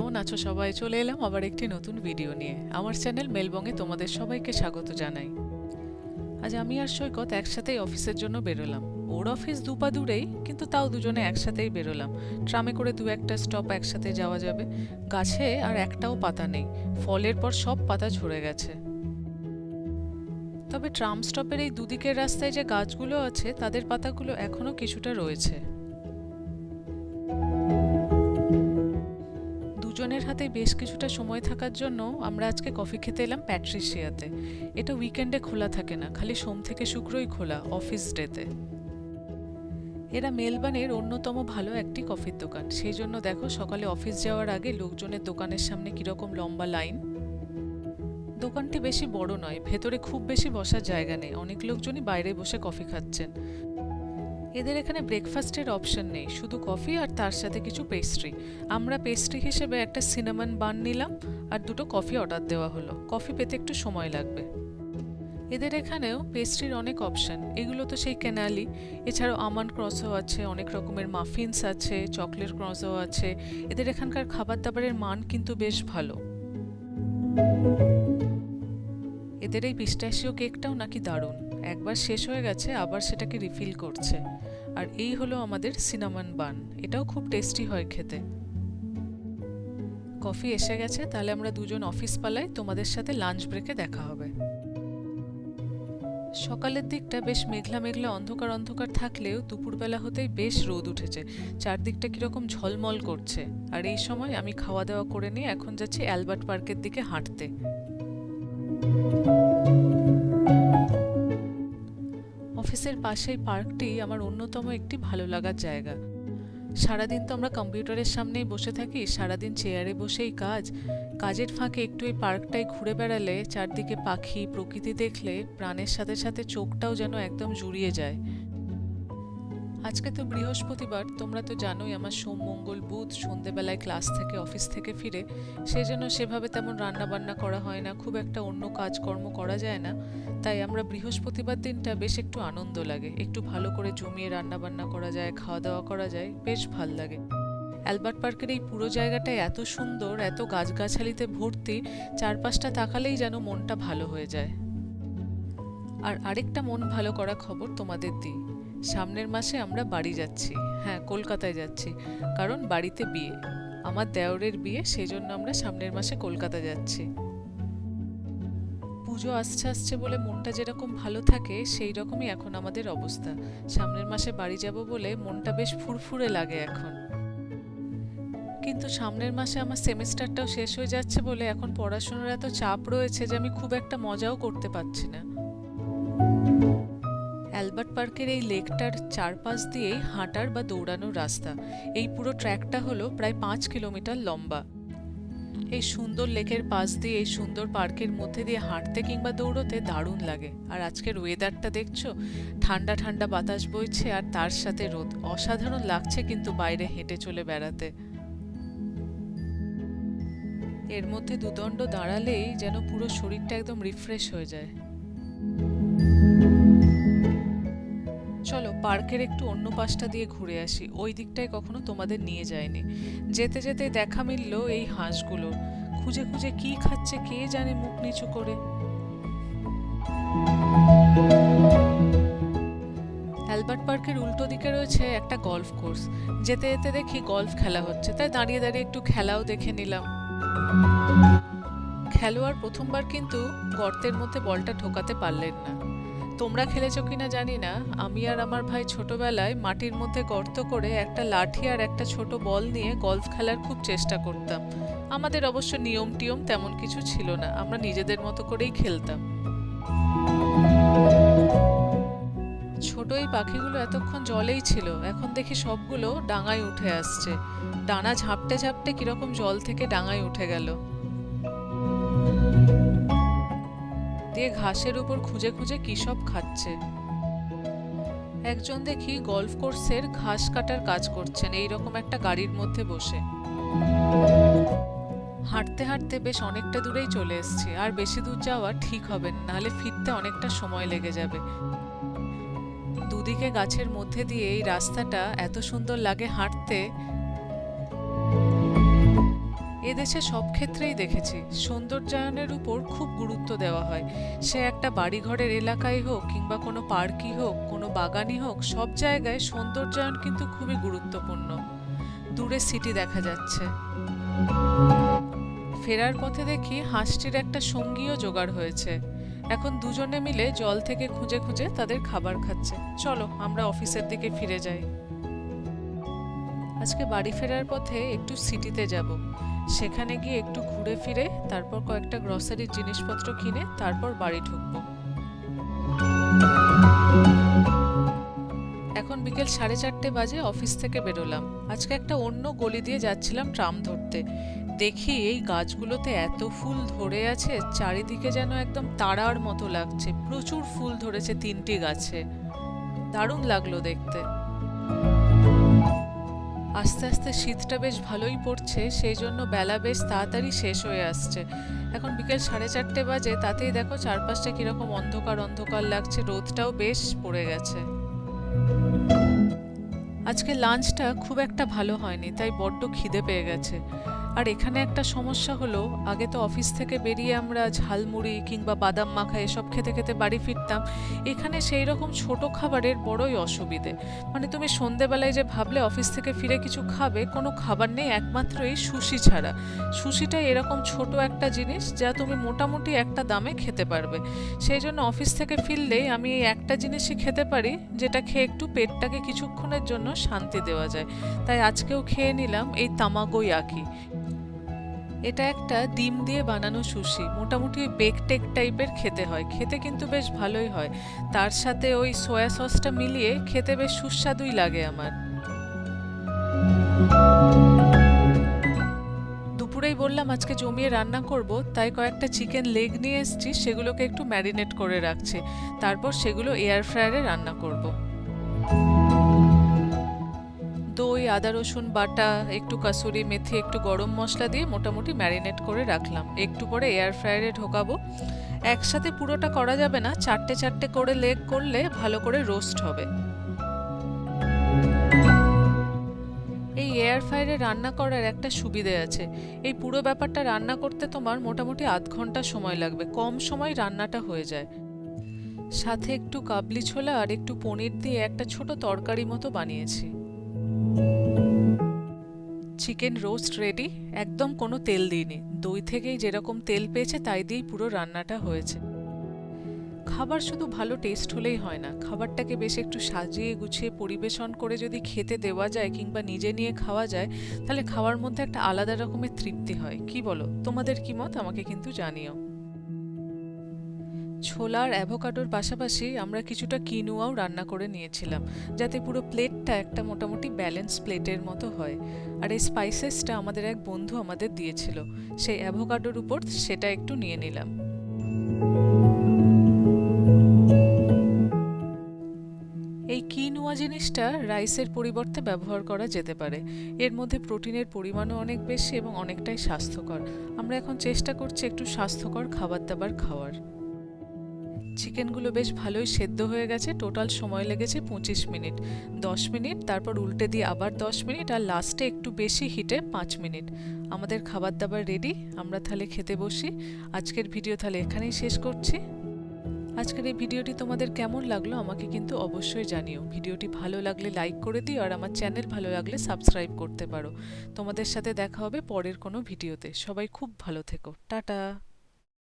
কেমন আছো সবাই? চলে এলাম আবার একটি নতুন ভিডিও নিয়ে। আমার চ্যানেল মেলবঙ্গে তোমাদের সবাইকে স্বাগত জানাই। আজ আমি আর সৈকত একসাথেই অফিসের জন্য বেরোলাম। ওর অফিস দুপা দূরেই, কিন্তু তাও দুজনে একসাথেই বেরোলাম। ট্রামে করে দু একটা স্টপ একসাথে যাওয়া যাবে। গাছে আর একটাও পাতা নেই। ফলের পর সব পাতা ঝরে গেছে। তবে ট্রাম স্টপের এই দুদিকের রাস্তায় যে গাছগুলো আছে, তাদের পাতাগুলো এখনও কিছুটা রয়েছে। দুজনের হাতে বেশ কিছুটা সময় থাকার জন্য আমরা আজকে কফি খেতে এলাম প্যাট্রিশিয়াতে। এটা উইকেন্ডে খোলা থাকে না, খালি সোম থেকে শুক্রই খোলা অফিস ডেতে এরা মেলবানের অন্যতম ভালো একটি কফির দোকান। সেই জন্য দেখো, সকালে অফিস যাওয়ার আগে লোকজনের দোকানের সামনে কীরকম লম্বা লাইন দোকানটি বেশি বড় নয়, ভেতরে খুব বেশি বসার জায়গা নেই। অনেক লোকজনই বাইরে বসে কফি খাচ্ছেন। এদের এখানে ব্রেকফাস্টের অপশন নেই, শুধু কফি আর তার সাথে কিছু পেস্ট্রি আমরা পেস্ট্রি হিসেবে একটা সিনামন বান নিলাম আর দুটো কফি অর্ডার দেওয়া হলো। কফি পেতে একটু সময় লাগবে। এদের এখানেও পেস্ট্রির অনেক অপশন এগুলো তো সেই কেনালি এছাড়াও আমন্ড ক্রসও আছে, অনেক রকমের মাফিনস আছে চকলেট ক্রসও আছে। এদের এখানকার খাবার দাবারের মান কিন্তু বেশ ভালো। এদের এই পিস্টাশিও কেকটাও নাকি দারুণ। একবার শেষ হয়ে গেছে, আবার সেটাকে রিফিল করছে। আর এই হলো আমাদের সিনামন বান এটাও খুব টেস্টি হয় খেতে। কফি এসে গেছে, তাহলে আমরা দুজন অফিস পালাই, তোমাদের সাথে লাঞ্চ ব্রেকে দেখা হবে। সকালের দিকটা বেশ মেঘলা মেঘলা অন্ধকার অন্ধকার থাকলেও দুপুরবেলা হতেই বেশ রোদ উঠেছে। চারদিকটা কীরকম ঝলমল করছে। আর এই সময় আমি খাওয়া দাওয়া করে নিয়ে এখন যাচ্ছি অ্যালবার্ট পার্কের দিকে হাঁটতে। অফিসের পাশেই পার্কটি আমার অন্যতম একটি ভালো লাগার জায়গা। সারাদিন তো আমরা কম্পিউটারের সামনেই বসে থাকি, সারাদিন চেয়ারে বসেই কাজ। কাজের ফাঁকে একটু এই পার্কটায় ঘুরে বেড়ালে চারদিকে পাখি, প্রকৃতি দেখলে প্রাণের সাথে সাথে চোখটাও যেন একদম জুড়িয়ে যায়। আজকে তো বৃহস্পতিবার, তোমরা তো জানোই আমার সোম, মঙ্গল, বুধ সন্ধেবেলায় ক্লাস থেকে, অফিস থেকে ফিরে সেই জন্য সেভাবে তেমন রান্না বান্না করা হয় না, খুব একটা অন্য কাজকর্ম করা যায় না, তাই আমরা বৃহস্পতিবার দিনটা বেশ একটু আনন্দ লাগে, একটু ভালো করে জমিয়ে রান্না বান্না করা যায় খাওয়া দাওয়া করা যায়, বেশ ভালো লাগে। অ্যালবার্ট পার্কের এই পুরো জায়গাটা এত সুন্দর, এত গাছগাছালিতে ভর্তি, চারপাশটা তাকালেই যেন মনটা ভালো হয়ে যায়। আর আরেকটা মন ভালো করা খবর তোমাদের দিই। সামনের মাসে আমরা বাড়ি যাচ্ছি। হ্যাঁ কলকাতায় যাচ্ছি। কারণ বাড়িতে বিয়ে। আমার দেওরের বিয়ে সেই জন্য আমরা সামনের মাসে কলকাতা যাচ্ছি। পুজো আসছে আসছে বলে মনটা যেরকম ভালো থাকে সেই রকমই এখন আমাদের অবস্থা। সামনের মাসে বাড়ি যাব বলে মনটা বেশ ফুরফুরে লাগে এখন। কিন্তু সামনের মাসে আমার সেমিস্টারটাও শেষ হয়ে যাচ্ছে বলে এখন পড়াশোনার এত চাপ রয়েছে যে আমি খুব একটা মজাও করতে পারছি না। অ্যালবার্ট পার্কের এই লেকটার চারপাশ দিয়েই হাঁটার বা দৌড়ানোর রাস্তা। এই পুরো ট্র্যাকটা হলো প্রায় পাঁচ কিলোমিটার লম্বা। এই সুন্দর লেকের পাশ দিয়ে, এই সুন্দর পার্কের মধ্যে দিয়ে হাঁটতে কিংবা দৌড়তে দারুণ লাগে। আর আজকের ওয়েদারটা দেখছ? ঠান্ডা ঠান্ডা বাতাস বইছে আর তার সাথে রোদ। অসাধারণ লাগছে কিন্তু বাইরে হেঁটে চলে বেড়াতে। এর মধ্যে দুদণ্ড দাঁড়ালেই যেন পুরো শরীরটা একদম রিফ্রেশ হয়ে যায়। পার্কের একটু অন্য পাশটা দিয়ে ঘুরে আসি। ওই দিকটায় কখনো তোমাদের নিয়ে যায়নি যেতে যেতে দেখা মিলল এই হাঁসগুলো। খুঁজে খুঁজে কি খাচ্ছে কে জানে মুখ নিচু করে। অ্যালবার্ট পার্কের উল্টো দিকে রয়েছে একটা গলফ কোর্স। যেতে যেতে দেখি গলফ খেলা হচ্ছে। তাই দাঁড়িয়ে দাঁড়িয়ে একটু খেলাও দেখে নিলাম। খেলোয়াড় প্রথমবার কিন্তু গর্তের মধ্যে বলটা ঢোকাতে পারলেন না। তোমরা খেলেছো কিনা জানি না। আমি আর আমার ভাই ছোটবেলায় মাটির মধ্যে গর্ত করে একটা লাঠি আর একটা ছোট বল নিয়ে গলফ খেলার খুব চেষ্টা করতাম। আমাদের অবশ্য নিয়ম টিয়ম তেমন কিছু ছিল না, আমরা নিজেদের মতো করেই খেলতাম। ছোট এই পাখিগুলো এতক্ষণ জলেই ছিল, এখন দেখি সবগুলো ডাঙায় উঠে আসছে। ডানা ঝাপটে ঝাপটে কীরকম জল থেকে ডাঙায় উঠে গেল। দিয়ে ঘাসের উপর খুঁজে খুঁজে কি সব খাচ্ছে। একজন দেখি গলফ কোর্সের ঘাস কাটার কাজ করছেন এই রকম একটা গাড়ির মধ্যে বসে। হাঁটতে হাঁটতে বেশ অনেকটা দূরেই চলে এসেছি, আর বেশি দূর যাওয়া ঠিক হবে না, নাহলে ফিরতে অনেকটা সময় লেগে যাবে। দুদিকে গাছের মধ্যে দিয়ে এই রাস্তাটা এত সুন্দর লাগে হাঁটতে এদেশে সব ক্ষেত্রেই দেখেছি। সৌন্দর্যায়নের উপর খুব গুরুত্ব দেওয়া হয়। সে একটা বাড়িঘরের এলাকায় হোক কিংবা কোনো পার্কই হোক, কোনো বাগানই হোক, সব জায়গায় সৌন্দর্যায়ন কিন্তু খুবই গুরুত্বপূর্ণ। দূরে সিটি দেখা যাচ্ছে। ফেরার পথে দেখি হাঁসটির একটা সঙ্গীও জোগাড় হয়েছে। এখন দুজনে মিলে জল থেকে খুঁজে খুঁজে তাদের খাবার খাচ্ছে। চলো, আমরা অফিসের দিকে ফিরে যাই। আজকে বাড়ি ফেরার পথে একটু সিটিতে যাব। সেখানে গিয়ে একটু ঘুরে ফিরে, তারপর কয়েকটা গ্রসারির জিনিসপত্র কিনে তারপর বাড়ি ঢুকবো। এখন বিকেল সাড়ে চারটে বাজে, অফিস থেকে বেরোলাম। আজকে একটা অন্য গলি দিয়ে যাচ্ছিলাম ট্রাম ধরতে। দেখি এই গাছগুলোতে এত ফুল ধরে আছে, চারিদিকে যেন একদম তারার মতো লাগছে। প্রচুর ফুল ধরেছে তিনটি গাছে। দারুণ লাগল দেখতে। আস্তে আস্তে শীতটা বেশ ভালোই পড়ছে, সেই জন্য বেলা বেশ তাড়াতাড়ি শেষ হয়ে আসছে। এখন বিকেল সাড়ে চারটে বাজে, তাতেই দেখো চারপাশটা কীরকম অন্ধকার অন্ধকার লাগছে, রোদটাও বেশ পড়ে গেছে। আজকে লাঞ্চটা খুব একটা ভালো হয়নি, তাই বড্ড খিদে পেয়ে গেছে। আর এখানে একটা সমস্যা হলো, আগে তো অফিস থেকে বেরিয়ে আমরা ঝালমুড়ি কিংবা বাদাম মাখা এসব খেতে খেতে বাড়ি ফিরতাম। এখানে সেই রকম ছোট খাবারের বড়ই অসুবিধে। মানে তুমি সন্ধেবেলায় যে ভাবলে অফিস থেকে ফিরে কিছু খাবে, কোনো খাবার নেই, একমাত্র এই সুশি ছাড়া। সুশিটা এরকম ছোট একটা জিনিস যা তুমি মোটামুটি একটা দামে খেতে পারবে। সেই জন্য অফিস থেকে ফিরলেই আমি এই একটা জিনিসই খেতে পারি, যেটা খেয়ে একটু পেটটাকে কিছুক্ষণের জন্য শান্তি দেওয়া যায়। তাই আজকেও খেয়ে নিলাম এই তামাগোই আকি। এটা একটা ডিম দিয়ে বানানো সুশি। মোটামুটি বেক টেক টাইপের খেতে হয়। খেতে কিন্তু বেশ ভালোই হয়। তার সাথে ওই সয়া সসটা মিলিয়ে খেতে বেশ সুস্বাদুই লাগে আমার। দুপুরেই বললাম, আজকে জমিয়ে রান্না করব। তাই কয়েকটা চিকেন লেগ নিয়ে এসেছি। সেগুলোকে একটু ম্যারিনেট করে রাখছি। তারপর সেগুলো এয়ার ফ্রায়ারে রান্না করব। দই, আদা রসুন বাটা, একটু কাসুরি মেথি, একটু গরম মশলা দিয়ে মোটামুটি ম্যারিনেট করে রাখলাম। একটু পরে এয়ার ফ্রায়ারে ঢোকাবো। একসাথে পুরোটা করা যাবে না, চারটে চারটে করে লেগ করলে ভালো করে রোস্ট হবে। এই এয়ার ফ্রায়ারে রান্না করার একটা সুবিধে আছে। এই পুরো ব্যাপারটা রান্না করতে তোমার মোটামুটি আধ ঘণ্টা সময় লাগবে, কম সময় রান্নাটা হয়ে যায়। সাথে একটু কাবলি ছোলা আর একটু পনির দিয়ে একটা ছোট তরকারি মতো বানিয়েছি। চিকেন রোস্ট রেডি একদম কোনো তেল দিইনি। দই থেকেই যেরকম তেল পেয়েছে, তাই দিয়েই পুরো রান্নাটা হয়েছে। খাবার শুধু ভালো টেস্ট হলেই হয় না। খাবারটাকে বেশ একটু সাজিয়ে গুছিয়ে পরিবেশন করে যদি খেতে দেওয়া যায় কিংবা নিজে নিয়ে খাওয়া যায়, তাহলে খাওয়ার মধ্যে একটা আলাদা রকমের তৃপ্তি হয়। কি বলো? তোমাদের কি মত? আমাকে কিন্তু জানিও। ছোলা আর অ্যাভোকাডোর পাশাপাশি আমরা কিছুটা কিনুয়াও রান্না করে নিয়েছিলাম, যাতে পুরো প্লেটটা একটা মোটামুটি ব্যালেন্স প্লেটের মতো হয়। আর এই স্পাইসেসটা আমাদের এক বন্ধু আমাদের দিয়েছিল, সেই অ্যাভোকাডোর উপর সেটা একটু নিয়ে নিলাম। এই কিনুয়া জিনিসটা রাইসের পরিবর্তে ব্যবহার করা যেতে পারে। এর মধ্যে প্রোটিনের পরিমাণও অনেক বেশি এবং অনেকটাই স্বাস্থ্যকর। আমরা এখন চেষ্টা করছি একটু স্বাস্থ্যকর খাবার দাবার খাওয়ার। চিকেনগুলো বেশ ভালোই সেদ্ধ হয়ে গেছে। টোটাল সময় লেগেছে পঁচিশ মিনিট। দশ মিনিট, তারপর উল্টে দিয়ে আবার দশ মিনিট আর লাস্টে একটু বেশি হিটে পাঁচ মিনিট। আমাদের খাবার দাবার রেডি আমরা তাহলে খেতে বসি। আজকের ভিডিও তাহলে এখানেই শেষ করছি। আজকের এই ভিডিওটি তোমাদের কেমন লাগল আমাকে কিন্তু অবশ্যই জানিও। ভিডিওটি ভালো লাগলে লাইক করে দিও আর আমার চ্যানেল ভালো লাগলে সাবস্ক্রাইব করতে পারো। তোমাদের সাথে দেখা হবে পরের কোনো ভিডিওতে সবাই খুব ভালো থেকো। টাটা!